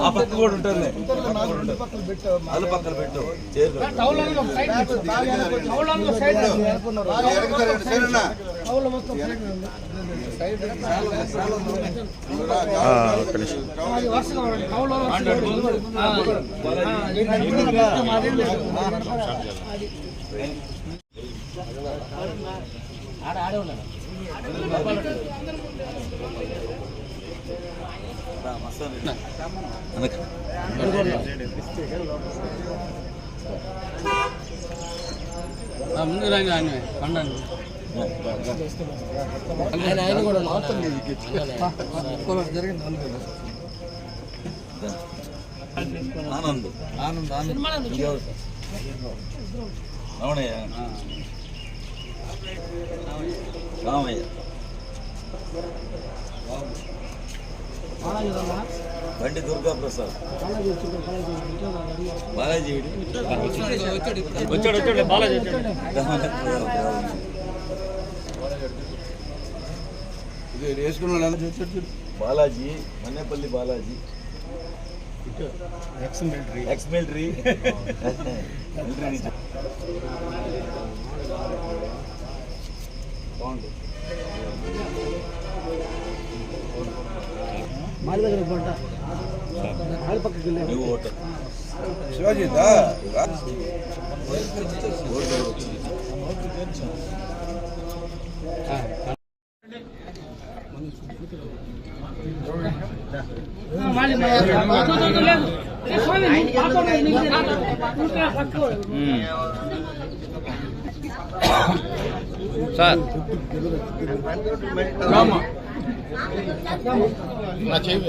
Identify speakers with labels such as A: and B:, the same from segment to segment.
A: ఆ పక్క కూడా ఉంటుంది అది పక్కన పెట్టు చేరు అనక
B: ముందు రండి ఆయన పండండి ఆయన ఆయన కూడా
A: ఆనంద్
B: ఆనంద్ ఆనంద్
A: ఇంకెవరు? రమణయ్య రామయ్య బండి దుర్గా ప్రసాద్. బాలాజీ వీడు.
B: వచ్చాడు వచ్చాడు Balaji
A: Balaji Mannepalli Balaji. Ex military military నుంచి బాగుంది నువ్వు ఓటు
C: శివాజీదా
B: సార్ నా చెవి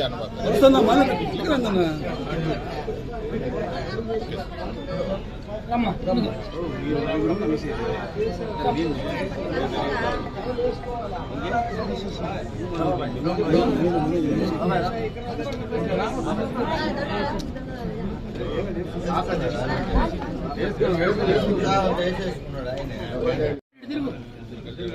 B: చేసుకున్నాడు ఆయన.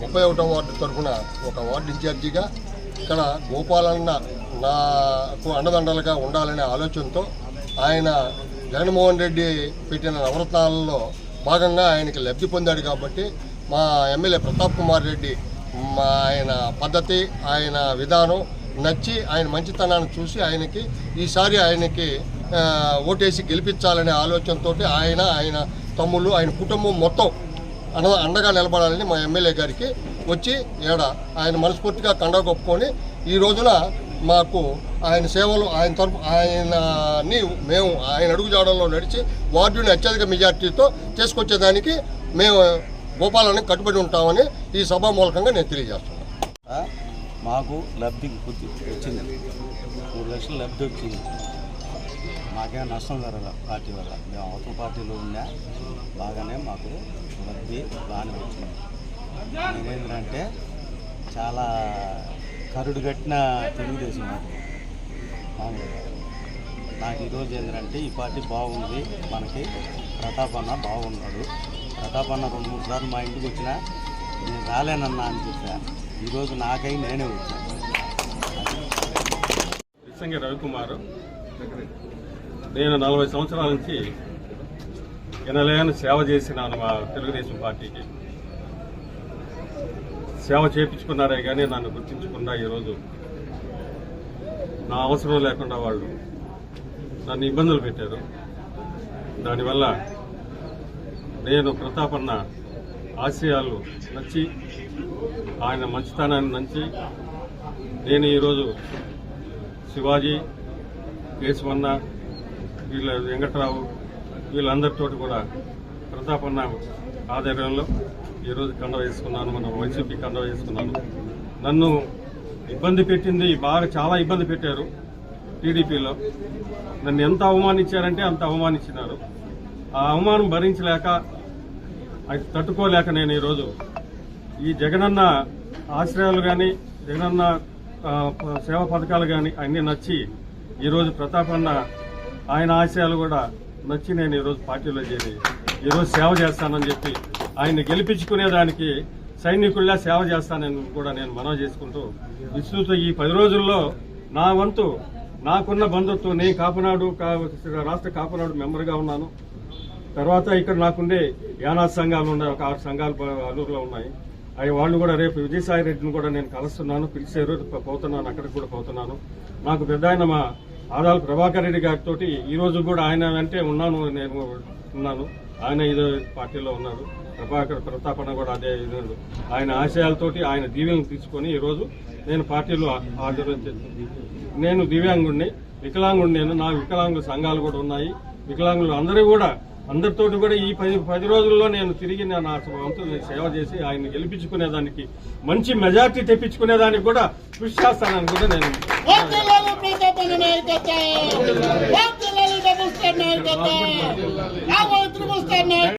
C: ముప్పై ఒకటో వార్డు తరఫున ఒక వార్డు ఇన్ఛార్జిగా ఇక్కడ గోపాలన్న నాకు అండదండలుగా ఉండాలనే ఆలోచనతో ఆయన జగన్మోహన్ రెడ్డి పెట్టిన నవరత్నాలలో భాగంగా ఆయనకి లబ్ధి పొందాడు కాబట్టి మా ఎమ్మెల్యే ప్రతాప్ కుమార్ రెడ్డి మా ఆయన పద్ధతి ఆయన విధానం నచ్చి ఆయన మంచితనాన్ని చూసి ఆయనకి ఈసారి ఆయనకి ఓటేసి గెలిపించాలనే ఆలోచనతో ఆయన ఆయన తమ్ముళ్ళు ఆయన కుటుంబం మొత్తం అండ అండగా నిలబడాలని మా ఎమ్మెల్యే గారికి వచ్చి ఏడ ఆయన మనస్ఫూర్తిగా కండ కొప్పుకొని ఈ రోజున మాకు ఆయన సేవలు ఆయన తరపు ఆయనని మేము ఆయన అడుగుజాడల్లో నడిచి వార్డుని అత్యధిక మెజార్టీతో చేసుకొచ్చేదానికి మేము గోపాలని కట్టుబడి ఉంటామని ఈ సభా మూలకంగా నేను తెలియజేస్తున్నాను.
D: మాకు లబ్ధి వచ్చింది. మూడు లక్షలు లబ్ధి వచ్చింది. మాకేం నష్టం జరగల పార్టీ వల్ల. మేము అవతల పార్టీలో ఉన్నా బాగానే మాకు లబ్ధి బాగానే వచ్చింది. నేనేంటంటే చాలా కరుడు కట్టిన తెలుగుదేశం నాకు మామూలుగా నాకు ఈరోజు ఏంటంటే ఈ పార్టీ బాగుంది మనకి ప్రతాప్ అన్న బాగున్నాడు. ప్రతాప్ అన్న రెండు మూడు సార్లు మా ఇంటికి వచ్చినా నేను రాలేనన్నా అని చెప్పాను ఈరోజు నాకై నేనే వచ్చాను
E: రవికుమారు. నేను నలభై సంవత్సరాల నుంచి ఎనలేని సేవ చేసినాను మా తెలుగుదేశం పార్టీకి. సేవ చేయించుకున్నారే కానీ నన్ను గుర్తించకుండా ఈరోజు నా అవసరం లేకుండా వాళ్ళు నన్ను ఇబ్బందులు పెట్టారు. దానివల్ల నేను ప్రతాపన్న ఆశయాలు నచ్చి ఆయన మంచితనాన్ని నచ్చి నేను ఈరోజు శివాజీ కేశవన్న వీళ్ళ వెంకట్రావు వీళ్ళందరితో కూడా ప్రతాపన్న ఆధ్వర్యంలో ఈరోజు కండ వేసుకున్నాను మనం వైసీపీ కండ వేసుకున్నాను. నన్ను ఇబ్బంది పెట్టింది బాగా చాలా ఇబ్బంది పెట్టారు టీడీపీలో. నన్ను ఎంత అవమానించారంటే అంత అవమానించినారు. ఆ అవమానం భరించలేక అది తట్టుకోలేక నేను ఈరోజు ఈ జగనన్న ఆశ్రయాలు కానీ జగనన్న సేవా పథకాలు కానీ అన్నీ నచ్చి ఈరోజు ప్రతాపన్న ఆయన ఆశయాలు కూడా నచ్చి నేను ఈరోజు పార్టీలో చేరి ఈరోజు సేవ చేస్తానని చెప్పి ఆయన్ని గెలిపించుకునేదానికి సైనికుల్లా సేవ చేస్తానని కూడా నేను మనవి చేసుకుంటూ విస్తృత ఈ పది రోజుల్లో నా వంతు నాకున్న బంధుత్వం నేను కాపునాడు కా- రాష్ట్ర కాపునాడు మెంబర్గా ఉన్నాను. తర్వాత ఇక్కడ నాకుండే యానాథ్ సంఘాలు ఉన్నాయి ఒక ఆరు సంఘాలు అల్లూరులో ఉన్నాయి. అవి వాళ్ళు కూడా రేపు విజయసాయి రెడ్డిని కూడా నేను కలుస్తున్నాను పిలిచారు పోతున్నాను అక్కడికి కూడా పోతున్నాను. నాకు పెద్ద ఆయన మా ఆదాలు ప్రభాకర్ రెడ్డి గారితో ఈరోజు కూడా ఆయన వెంటే ఉన్నాను నేను ఉన్నాను. ఆయన ఇదే పార్టీలో ఉన్నారు. ప్రభాకర్ ప్రతాపన కూడా అదే ఇది ఆయన ఆశయాలతోటి ఆయన దీవెలను తీసుకొని ఈరోజు నేను పార్టీలో హాజరు నేను దివ్యాంగుడిని వికలాంగుడిని నేను నా వికలాంగుల సంఘాలు కూడా ఉన్నాయి. వికలాంగులు అందరూ కూడా అందరితోటి కూడా ఈ పది పది రోజుల్లో నేను తిరిగి నా నా వంతు నేను సేవ చేసి ఆయన గెలిపించుకునేదానికి మంచి మెజార్టీ తెప్పించుకునేదానికి కూడా కృషి చేస్తానని కూడా నేను
F: నాయకత్వం.